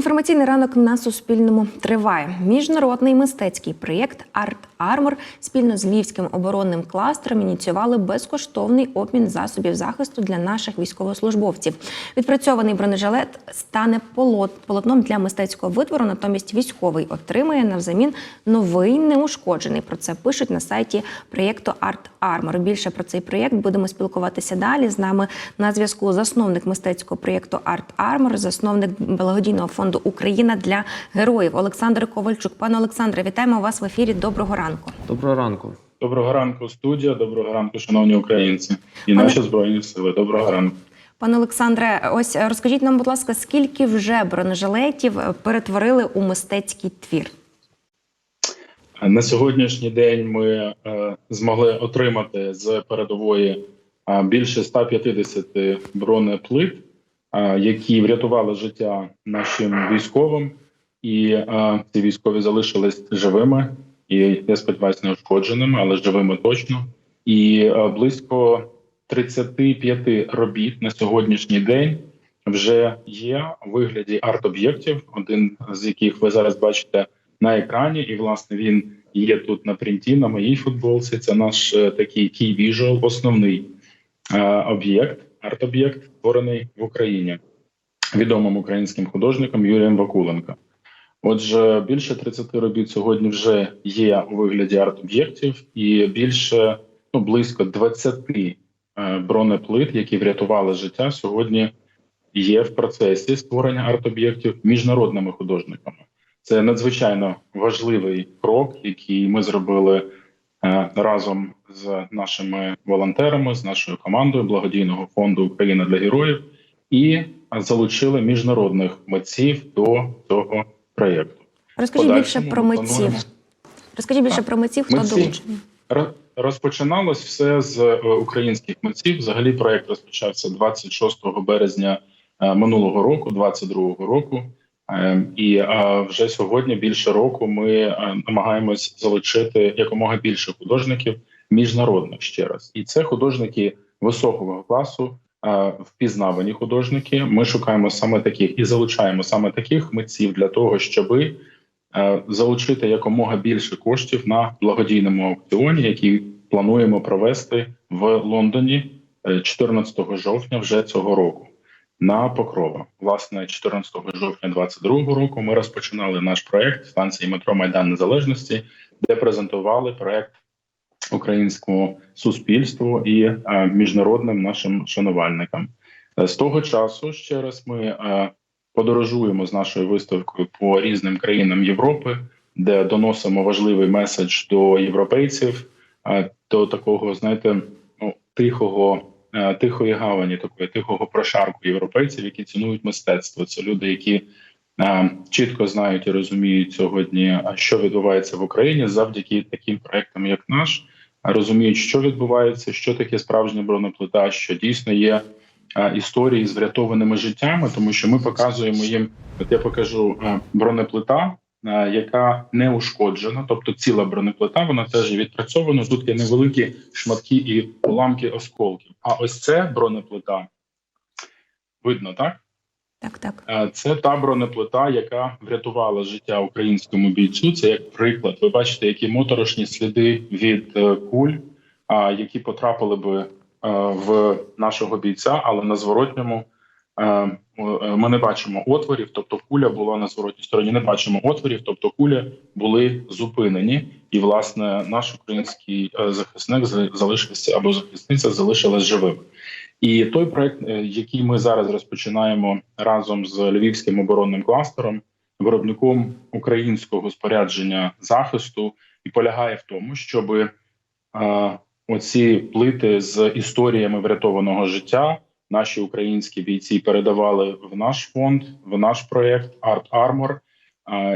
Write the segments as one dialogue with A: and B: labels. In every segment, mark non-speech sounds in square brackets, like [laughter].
A: Інформаційний ранок на Суспільному триває. Міжнародний мистецький проєкт Арт Армор спільно з львівським оборонним кластером ініціювали безкоштовний обмін засобів захисту для наших військовослужбовців. Відпрацьований бронежилет стане полотном для мистецького витвору. Натомість військовий отримає навзамін новий неушкоджений. Про це пишуть на сайті проєкту Арт Армор. Більше про цей проєкт будемо спілкуватися далі. З нами на зв'язку засновник мистецького проєкту Арт Армор, засновник благодійного фонду Україна для героїв Олександр Ковальчук. Пане Олександре, вітаємо вас в ефірі. Доброго ранку.
B: Доброго ранку.
C: Доброго ранку, студія. Доброго ранку, шановні українці і
A: Пане-
C: наші збройні сили. Доброго ранку.
A: Пане Олександре, ось е, розкажіть нам, будь ласка, скільки вже бронежилетів перетворили у мистецький твір?
C: На сьогоднішній день ми е, змогли отримати з передової е, більше 150 бронеплит, е, які врятували життя нашим військовим, і е, ці військові залишились живими. І я сподіваюся, неушкодженими, але живими точно. І е, близько 35 робіт на сьогоднішній день вже є у вигляді арт-об'єктів, один з яких ви зараз бачите на екрані, і власне він є тут на принті на моїй футболці. Це наш е, такий key visual, основний е, об'єкт, арт-об'єкт, створений в Україні відомим українським художником Юрієм Вакуленко. Отже, більше 30 робіт сьогодні вже є у вигляді арт-об'єктів, і більше ну близько 20 е, бронеплит, які врятували життя, сьогодні є в процесі створення арт-об'єктів міжнародними художниками. Це надзвичайно важливий крок, який ми зробили е, разом з нашими волонтерами, з нашою командою благодійного фонду Україна для героїв і залучили міжнародних митців до цього проєкту.
A: Розкажіть більше про митців. Розкажіть більше
C: Так.
A: про митців, хто
C: Митці.
A: долучений.
C: Розпочиналось все з е, українських митців. Взагалі, проект розпочався 26 березня е, минулого року, 22 року. Е, І вже сьогодні, більше року, ми е, намагаємось залучити якомога більше художників міжнародних ще раз. І це художники високого класу, впізнавані художники. Ми шукаємо саме таких і залучаємо саме таких митців для того, щоби е, залучити якомога більше коштів на благодійному аукціоні, який плануємо провести в Лондоні е, 14 жовтня вже цього року. На Покрова, власне, 14 жовтня 2022 року ми розпочинали наш проект станції метро Майдан Незалежності, де презентували проект українському суспільству і е, міжнародним нашим шанувальникам. Е, З того часу ще раз ми е, подорожуємо з нашою виставкою по різним країнам Європи, де доносимо важливий меседж до європейців, до такого, знаєте, ну тихого, тихої гавані, такої тихого прошарку європейців, які цінують мистецтво. Це люди, які чітко знають і розуміють сьогодні, що відбувається в Україні завдяки таким проектам, як наш, розуміють, що відбувається, що таке справжня бронеплита, що дійсно є історії з врятованими життями, тому що ми показуємо їм. От я покажу бронеплита, яка не ушкоджена, тобто ціла бронеплита, вона теж відпрацьована. Тут є невеликі шматки і уламки осколків. А ось це бронеплита. Видно, так?
A: Так, так.
C: Е, Це та бронеплита, яка врятувала життя українському бійцю. Це як приклад. Ви бачите, які моторошні сліди від е, куль, які потрапили би е, в нашого бійця, але на зворотньому ми не бачимо отворів. Тобто, куля була на зворотній стороні. Не бачимо отворів, тобто кулі були зупинені, і власне наш український захисник за- залишився або захисниця залишилась живим. І той проект, е, який ми зараз розпочинаємо разом з львівським оборонним кластером, виробником українського спорядження захисту, і полягає в тому, щоб е, оці плити з історіями врятованого життя наші українські бійці передавали в наш фонд, в наш проект Art Armor.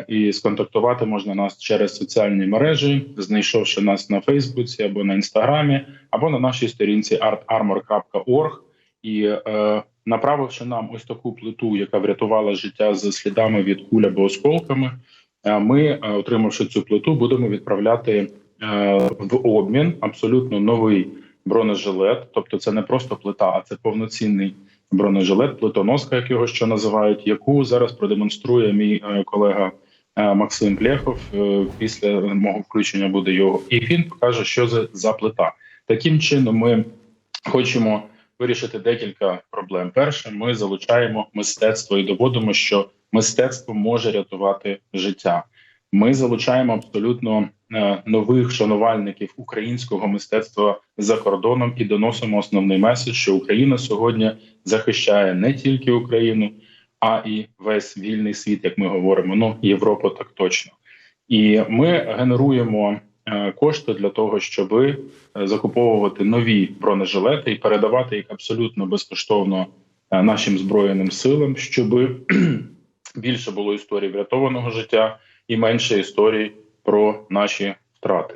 C: І сконтактувати можна нас через соціальні мережі, знайшовши нас на Фейсбуці або на інстаграмі, або на нашій сторінці artarmor.org і е, направивши нам ось таку плиту, яка врятувала життя з слідами від куль або осколками. е, Ми, е, отримавши цю плиту, будемо відправляти е, в обмін абсолютно новий бронежилет. Тобто, це не просто плита, а це повноцінний бронежилет, плитоноска, як його ще називають, яку зараз продемонструє мій е, колега е, Максим Плєхов. Е, Після мого включення буде його, і він покаже, що це за плита. Таким чином, ми хочемо вирішити декілька проблем. Перше, ми залучаємо мистецтво і доводимо, що мистецтво може рятувати життя. Ми залучаємо абсолютно нових шанувальників українського мистецтва за кордоном і доносимо основний меседж, що Україна сьогодні захищає не тільки Україну, а і весь вільний світ, як ми говоримо. Ну Європу так точно. І ми генеруємо е, кошти для того, щоб е, закуповувати нові бронежилети і передавати їх абсолютно безкоштовно е, нашим збройним силам, щоб [clears throat] більше було історій врятованого життя і менше історій про наші втрати.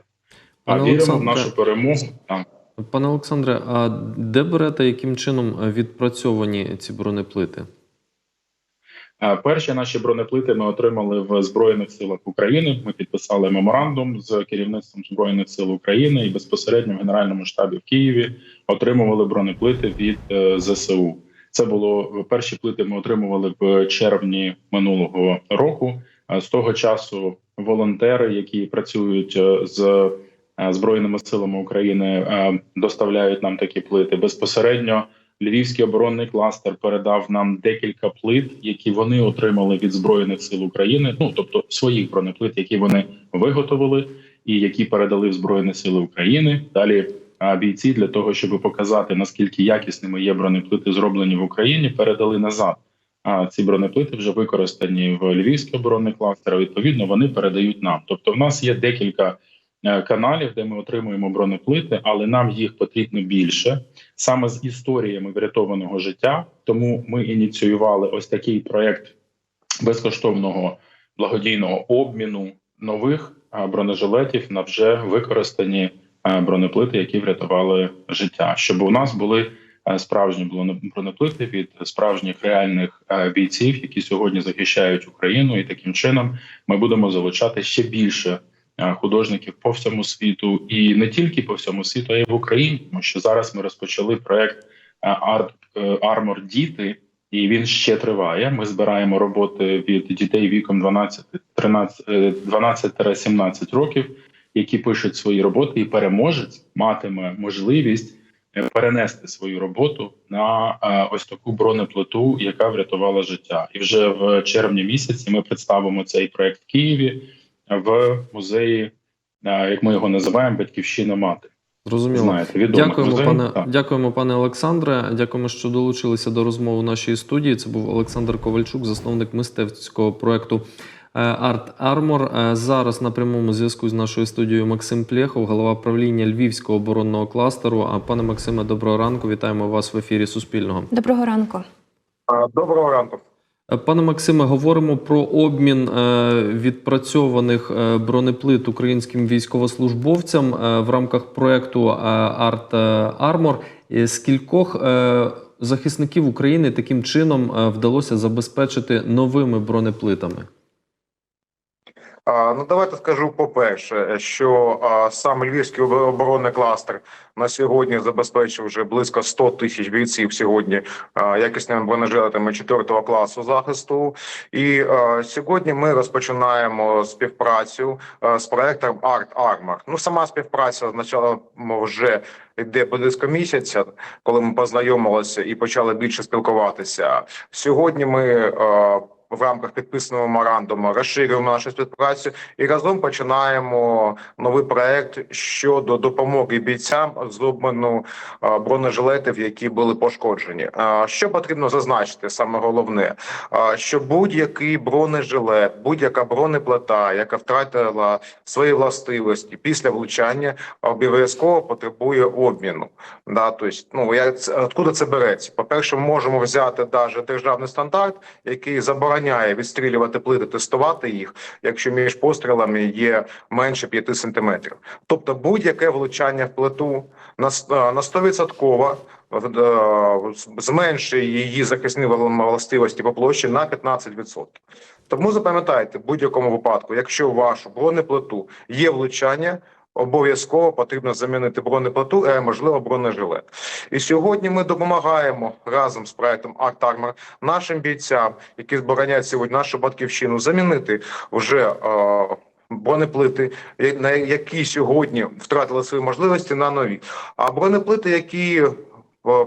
C: А
B: Пане
C: віримо в нашу перемогу. Так.
B: Пане Олександре, а де берете, яким чином відпрацьовані ці бронеплити?
C: Е, Перші наші бронеплити ми отримали в Збройних силах України. Ми підписали меморандум з керівництвом Збройних сил України і безпосередньо в Генеральному штабі в Києві отримували бронеплити від е, ЗСУ. Це було перші плити. Ми отримували в червні минулого року. Е, З того часу волонтери, які працюють е, з е, збройними силами України, е, доставляють нам такі плити безпосередньо. Львівський оборонний кластер передав нам декілька плит, які вони отримали від збройних сил України. Ну тобто своїх бронеплит, які вони виготовили, і які передали в збройні сили України. Далі бійці для того, щоб показати наскільки якісними є бронеплити, зроблені в Україні, передали назад. А ці бронеплити вже використані в Львівський оборонний кластер. Відповідно, вони передають нам. Тобто, в нас є декілька е, каналів, де ми отримуємо бронеплити, але нам їх потрібно більше саме з історіями врятованого життя. Тому ми ініціювали ось такий проект безкоштовного благодійного обміну нових бронежилетів на вже використані бронеплити, які врятували життя, щоб у нас були а, справжні блоне- бронеплити від справжніх реальних бійців, які сьогодні захищають Україну, і таким чином ми будемо залучати ще більше е, художників по всьому світу, і не тільки по всьому світу, а й в Україні, тому що зараз ми розпочали проект е, е, Armor Діти, і він ще триває. Ми збираємо роботи від дітей віком 12 13, е, 12-17 років, які пишуть свої роботи, і переможець матиме можливість е, перенести свою роботу на е, ось таку бронеплиту, яка врятувала життя. І вже в червні місяці ми представимо цей проект в Києві в музеї, е, як ми його називаємо, Батьківщина мати.
B: Зрозуміло.
C: Знаєте,
B: Дякуємо,
C: музей.
B: пане,
C: Так.
B: дякуємо, пане Олександре. Дякуємо, що долучилися до розмови в нашій студії. Це був Олександр Ковальчук, засновник мистецького проекту Art Armor. Е, Зараз на прямому зв'язку з нашою студією Максим Плєхов, голова правління Львівського оборонного кластеру. А пане Максиме, доброго ранку. Вітаємо вас в ефірі Суспільного.
A: Доброго ранку.
D: Доброго ранку.
B: Е, Пане Максиме, говоримо про обмін е, відпрацьованих е, бронеплит українським військовослужбовцям е, в рамках проекту е, Art Armor. Е, Скількох е, захисників України таким чином е, вдалося забезпечити новими бронеплитами?
D: Ну, давайте скажу по-перше, що сам Львівський оборонний кластер на сьогодні забезпечив вже близько 100 тисяч бійців сьогодні якісними бронежилетами 4 класу захисту. І сьогодні ми розпочинаємо співпрацю з проектом Art Armor. Ну, сама співпраця означала вже йде близько місяця, коли ми познайомилися і почали більше спілкуватися. Сьогодні ми. В рамках підписаного меморандуму розширюємо нашу співпрацю і разом починаємо новий проект щодо допомоги бійцям з обміну бронежилетів, які були пошкоджені. А, Що потрібно зазначити, саме головне, що будь-який бронежилет, будь-яка бронеплита, яка втратила свої властивості після влучання, обов'язково потребує обміну. Да, тобто, ну як це откуда це береться? По перше, можемо взяти навіть державний стандарт, який забороняє відстрілювати плити, тестувати їх, якщо між пострілами є менше 5 сантиметрів. Тобто будь-яке влучання в плиту на с- е, 100% е, зменшує її захисні вла- властивості по площі на 15%. Тому запам'ятайте, в будь-якому випадку, якщо в вашу бронеплиту є влучання, обов'язково потрібно замінити бронеплату, а можливо бронежилет. І сьогодні ми допомагаємо разом з проектом Art Armor нашим бійцям, які збороняють сьогодні нашу батьківщину, замінити вже. Е, Бронеплити, на які сьогодні втратили свої можливості на нові. А бронеплити, які е,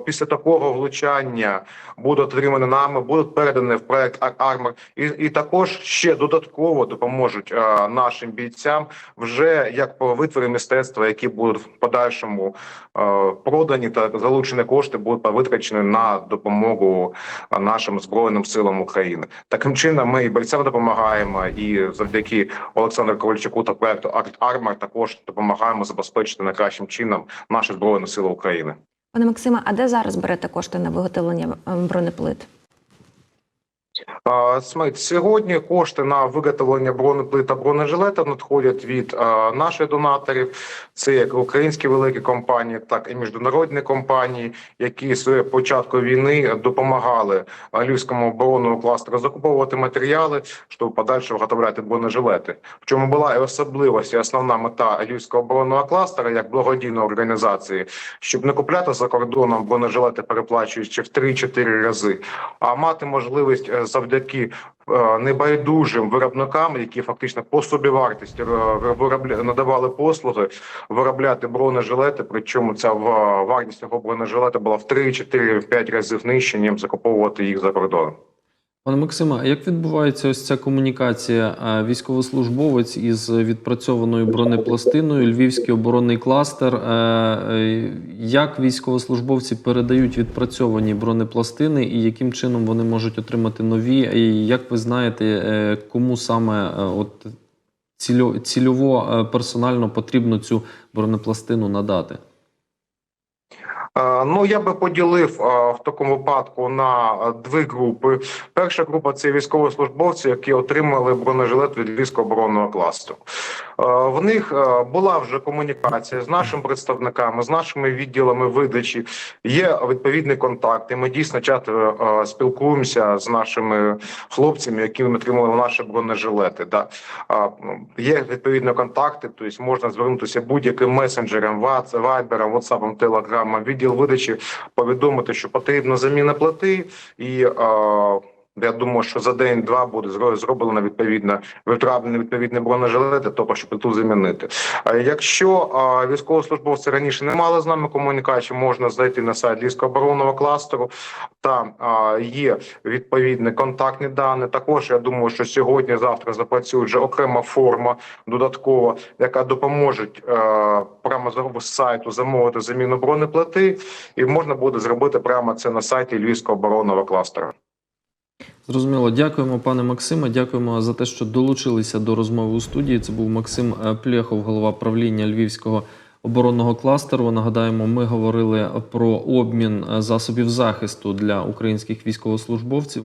D: після такого влучання будуть отримані нами, будуть передані в проект Ар- Армор, і, і також ще додатково допоможуть е, нашим бійцям вже як по витвори мистецтва, які будуть в подальшому е, продані та залучені кошти будуть витрачені на допомогу нашим збройним силам України. Таким чином, ми і бойцям допомагаємо, і завдяки Олександру Ковальчуку та проекту Армор також допомагаємо забезпечити найкращим чином наші збройні сили України.
A: Пане Максиме, а де зараз берете кошти на виготовлення е, бронеплит?
D: Смотрите, сьогодні кошти на виготовлення бронеплит та бронежилетів надходять від наших донаторів. Це як українські великі компанії, так і міжнародні компанії, які з початку війни допомагали львівському оборонному кластеру закуповувати матеріали, щоб подальше виготовляти бронежилети. В чому була і особливість, і основна мета львівського оборонного кластера як благодійної організації, щоб не купляти за кордоном бронежилети, переплачуючи в 3-4 рази, а мати можливість е, завдяки е, небайдужим виробникам, які фактично по собівартості е, надавали послуги, виробляти бронежилети. Причому ця ва- вартість цього бронежилета була в 3-4-5 разів нижче, ніж закуповувати їх за кордоном.
B: Пане Максиме, а як відбувається ось ця комунікація? Військовослужбовець із відпрацьованою бронепластиною, Львівський оборонний кластер. Е, Як військовослужбовці передають відпрацьовані бронепластини і яким чином вони можуть отримати нові? І як ви знаєте, е, кому саме е, от цільово персонально потрібно цю бронепластину надати?
D: Е, Ну, я би поділив е, в такому випадку на дві групи. Перша група це військовослужбовці, які отримали бронежилет від військового оборонного класу. Е, В них була вже комунікація з нашими представниками, з нашими відділами видачі. Є відповідні контакти. Ми дійсно часто спілкуємося з нашими хлопцями, які отримали наші бронежилети. Да. Ну, Є відповідні контакти, тобто можна звернутися будь-яким месенджером, Вайбером, Ватсапом, Телеграмом, відділ видачі, повідомити, що потрібна заміна плати, і е, я думаю, що за день-два буде зро- зроблено відповідно витравлені відповідні бронежилети, тобто щоб плиту замінити. А якщо військовослужбовці раніше не мали з нами комунікації, можна зайти на сайт Львівського оборонного кластеру. Там є відповідні контактні дані. Також я думаю, що сьогодні, завтра запрацює вже окрема форма додаткова, яка допоможе прямо з сайту замовити заміну бронеплити, і можна буде зробити прямо це на сайті Львівського оборонного кластера.
B: Зрозуміло, дякуємо, пане Максиме. Дякуємо за те, що долучилися до розмови у студії. Це був Максим Пляхов, голова правління Львівського оборонного кластеру. Нагадаємо, ми говорили про обмін е, засобів захисту для українських військовослужбовців.